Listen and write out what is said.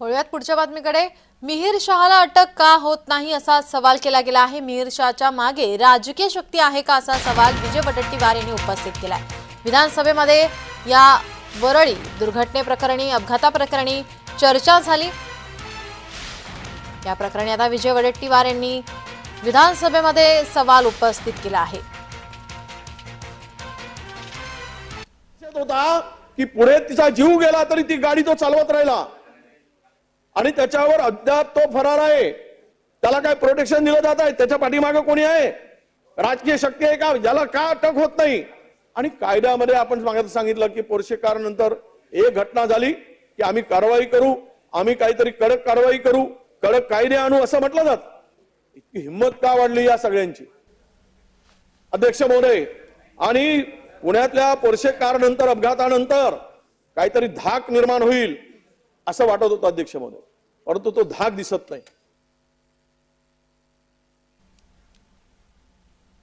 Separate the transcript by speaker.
Speaker 1: वळूयात पुढच्या बातमीकडे. मिहीर शहाला अटक का होत नाही असा सवाल केला गेला आहे. मिहीर शहाच्या मागे राजकीय शक्ती आहे का असा सवाल विजय वडेट्टीवार यांनी उपस्थित केलाय. विधानसभेमध्ये या वरळी दुर्घटनेप्रकरणी अपघाताप्रकरणी चर्चा झाली. या प्रकरणी आता विजय वडेट्टीवार यांनी विधानसभेमध्ये सवाल उपस्थित केला आहे.
Speaker 2: होता की पुढे तिचा जीव गेला तरी ती गाडी तो चालवत राहिला. आणि त्याच्यावर अद्याप तो फरार आहे. त्याला काय प्रोटेक्शन दिलं जात आहे? त्याच्या पाठीमागे कोणी आहे? राजकीय शक्ती आहे का? ज्याला का अटक होत नाही? आणि कायद्यामध्ये आपण मागत सांगितलं की पोरशे कार नंतर एक घटना झाली की आम्ही कारवाई करू आम्ही काहीतरी कडक कारवाई करू कडक कायदे आणू असं म्हटलं जात. इतकी हिंमत का वाढली या सगळ्यांची? अध्यक्ष महोदय आणि पुण्यातल्या पोरशे कार नंतर अपघातानंतर काहीतरी धाक निर्माण होईल. असं वाटत होतं अध्यक्ष महोदय परंतु तो धाक दिसत नाही.